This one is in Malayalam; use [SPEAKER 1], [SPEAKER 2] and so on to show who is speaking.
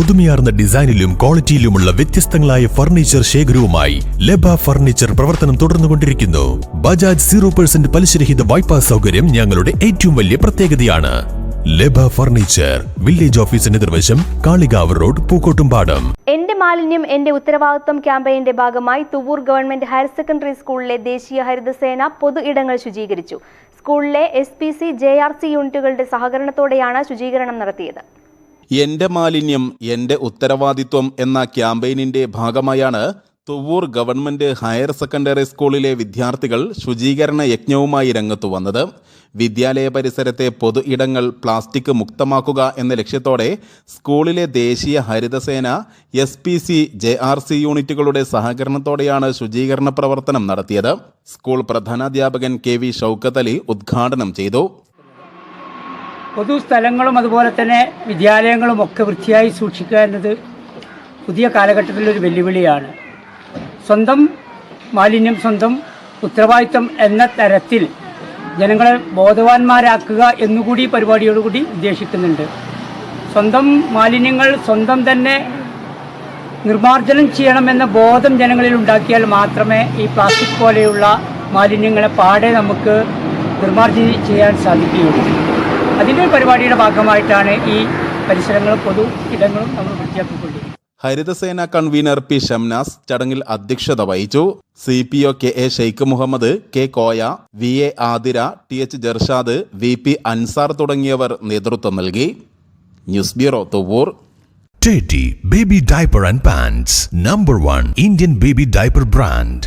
[SPEAKER 1] പുതുമയാർന്ന ഡിസൈനിലും ക്വാളിറ്റിയിലുമുള്ള വ്യത്യസ്തങ്ങളായ ഫർണിച്ചർ ശേഖരവുമായി ലബ ഫർണിച്ചർ പ്രവർത്തനം തുടർന്നുകൊണ്ടിരിക്കുന്നു. ബജാജ് സീറോ പെർസെന്റ് പലിശരഹിത വായ്പാ സൗകര്യം ഞങ്ങളുടെ ഏറ്റവും വലിയ പ്രത്യേകതയാണ്. ലബ ഫർണിച്ചർ വില്ലേജ് ഓഫീസിന് എതിർവശം കാളികാവ് റോഡ് പൂക്കോട്ടുംപാടം.
[SPEAKER 2] എന്റെ മാലിന്യം എന്റെ ഉത്തരവാദിത്വം ക്യാമ്പയിന്റെ ഭാഗമായി തുവൂർ ഗവൺമെന്റ് ഹയർ സെക്കൻഡറി സ്കൂളിലെ ദേശീയ ഹരിതസേന പൊതു ഇടങ്ങൾ ശുചീകരിച്ചു. സ്കൂളിലെ S P C J R C യൂണിറ്റുകളുടെ സഹകരണത്തോടെയാണ് ശുചീകരണം നടത്തിയത്.
[SPEAKER 3] എന്റെ മാലിന്യം എന്റെ ഉത്തരവാദിത്വം എന്ന ക്യാമ്പയിനിന്റെ ഭാഗമായാണ് തുവൂർ ഗവൺമെന്റ് ഹയർ സെക്കൻഡറി സ്കൂളിലെ വിദ്യാർത്ഥികൾ ശുചീകരണ യജ്ഞവുമായി രംഗത്തു വന്നത്. വിദ്യാലയ പരിസരത്തെ പൊതു ഇടങ്ങൾ പ്ലാസ്റ്റിക് മുക്തമാക്കുക എന്ന ലക്ഷ്യത്തോടെ സ്കൂളിലെ ദേശീയ Haritha Sena S P C J R C യൂണിറ്റുകളുടെ സഹകരണത്തോടെയാണ് ശുചീകരണ പ്രവർത്തനം നടത്തിയത്. സ്കൂൾ പ്രധാനാധ്യാപകൻ കെ വി ഷൗക്കത്ത് അലി ഉദ്ഘാടനം ചെയ്തു.
[SPEAKER 4] പൊതുസ്ഥലങ്ങളും അതുപോലെ തന്നെ വിദ്യാലയങ്ങളും ഒക്കെ വൃത്തിയായി സൂക്ഷിക്കുക എന്നത് പുതിയ കാലഘട്ടത്തിലൊരു വെല്ലുവിളിയാണ്. സ്വന്തം മാലിന്യം സ്വന്തം ഉത്തരവാദിത്വം എന്ന തരത്തിൽ ജനങ്ങളെ ബോധവാന്മാരാക്കുക എന്നുകൂടി പരിപാടിയോടുകൂടി ഉദ്ദേശിക്കുന്നുണ്ട്. സ്വന്തം മാലിന്യങ്ങൾ സ്വന്തം തന്നെ നിർമ്മാർജനം ചെയ്യണമെന്ന ബോധം ജനങ്ങളിൽ ഉണ്ടാക്കിയാൽ മാത്രമേ ഈ പ്ലാസ്റ്റിക് പോലെയുള്ള മാലിന്യങ്ങളെ പാടെ നമുക്ക് നിർമ്മാർജനം ചെയ്യാൻ സാധിക്കുകയുള്ളൂ. അതിന്റെ ഒരു പരിപാടിയുടെ ഭാഗമായിട്ടാണ് ഈ പരിസരങ്ങളും പൊതു ഇടങ്ങളും നമ്മൾ വൃത്തിയാക്കിക്കൊണ്ടിരിക്കുന്നത്.
[SPEAKER 3] ഹരിതസേന കൺവീനർ പി ഷംനാസ് ചടങ്ങിൽ അധ്യക്ഷത വഹിച്ചു. C P O K A Sheikh Muhammad K Koya V A Athira T H Jarshad V P Ansar തുടങ്ങിയവർ നേതൃത്വം നൽകി. News bureau Thuvvur
[SPEAKER 1] Teddy Baby Diaper and Pants Number 1 Indian Baby Diaper Brand.